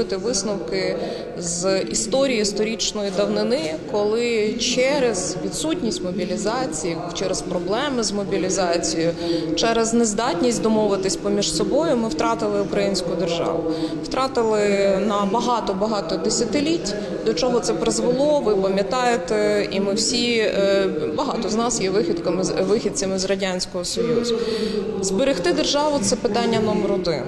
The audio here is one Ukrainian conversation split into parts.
робити висновки з історії історичної давнини, коли через відсутність мобілізації, через проблеми з мобілізацією, через нездатність домовитись поміж собою, ми втратили українську державу. Втратили на багато багато десятиліть. До чого це призвело? Ви пам'ятаєте, і ми всі е, багато з нас є вихідками вихідцями з радянського союзу. Зберегти державу це питання номер один.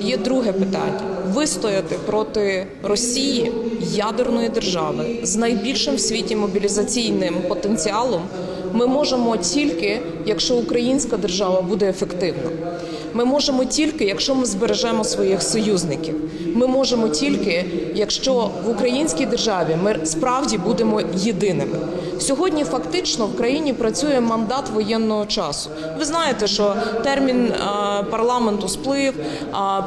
Є друге питання: вистояти проти Росії ядерної держави з найбільшим в світі мобілізаційним потенціалом. Ми можемо тільки, якщо українська держава буде ефективна. Ми можемо тільки, якщо ми збережемо своїх союзників. Ми можемо тільки, якщо в українській державі ми справді будемо єдиними. Сьогодні фактично в країні працює мандат воєнного часу. Ви знаєте, що термін е, парламенту сплив,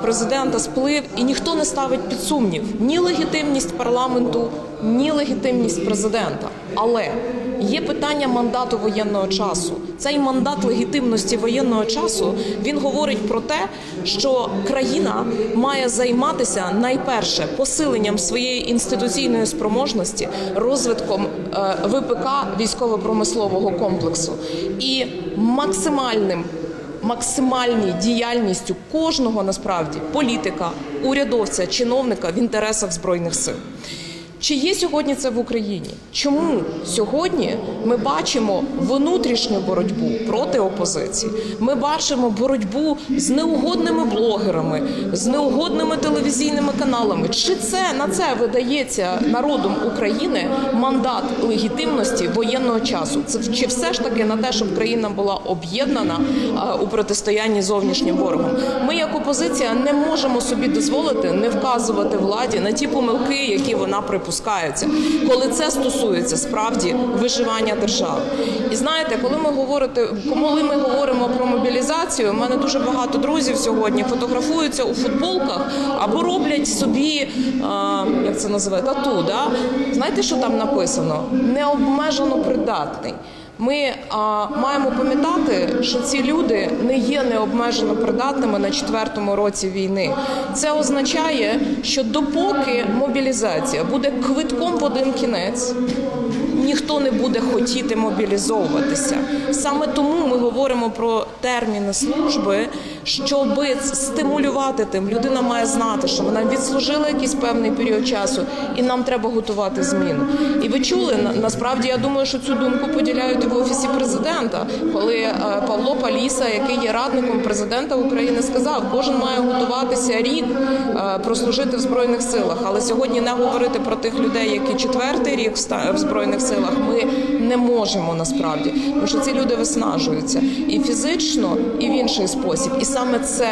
президента сплив, і ніхто не ставить під сумнів ні легітимність парламенту, ні легітимність президента. Але Є питання мандату воєнного часу. Цей мандат легітимності воєнного часу він говорить про те, що країна має займатися найперше посиленням своєї інституційної спроможності, розвитком е, ВПК військово-промислового комплексу і максимальним. Максимальній діяльністю кожного насправді політика, урядовця, чиновника в інтересах збройних сил. Чи є сьогодні це в Україні? Чому сьогодні ми бачимо внутрішню боротьбу проти опозиції? Ми бачимо боротьбу з неугодними блогерами, з неугодними телевізійними каналами. Чи це на це видається народом України мандат легітимності воєнного часу? Це чи все ж таки на те, щоб країна була об'єднана у протистоянні зовнішнім ворогом? Ми, як опозиція, не можемо собі дозволити не вказувати владі на ті помилки, які вона припускається, коли це стосується справді виживання держави. І знаєте, коли ми говорите, коли ми говоримо про мобілізацію, у мене дуже багато друзів сьогодні фотографуються у футболках або роблять собі, а, як це називає, тату. Да? Знаєте, що там написано? Необмежено придатний. Ми а, маємо пам'ятати, що ці люди не є необмежено придатними на четвертому році війни. Це означає, що допоки мобілізація буде квитком в один кінець, ніхто не буде хотіти мобілізовуватися. Саме тому ми говоримо про терміни служби, щоб стимулювати тим. Людина має знати, що вона відслужила якийсь певний період часу, і нам треба готувати зміну. І ви чули на- насправді, я думаю, що цю думку поділяють в офісі президента, коли е, Павло Паліса, який є радником президента України, сказав, кожен має готуватися рік е, прослужити в збройних силах. Але сьогодні не говорити про тих людей, які четвертий рік в збройних силах. Ми не можемо насправді, тому що ці люди виснажуються і фізично, і в інший спосіб. І саме це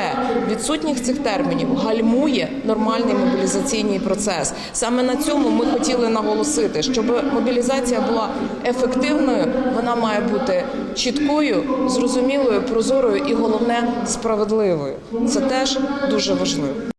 відсутність цих термінів гальмує нормальний мобілізаційний процес. Саме на цьому ми хотіли наголосити, щоб мобілізація була ефективною, вона має бути чіткою, зрозумілою, прозорою і головне справедливою. Це теж дуже важливо.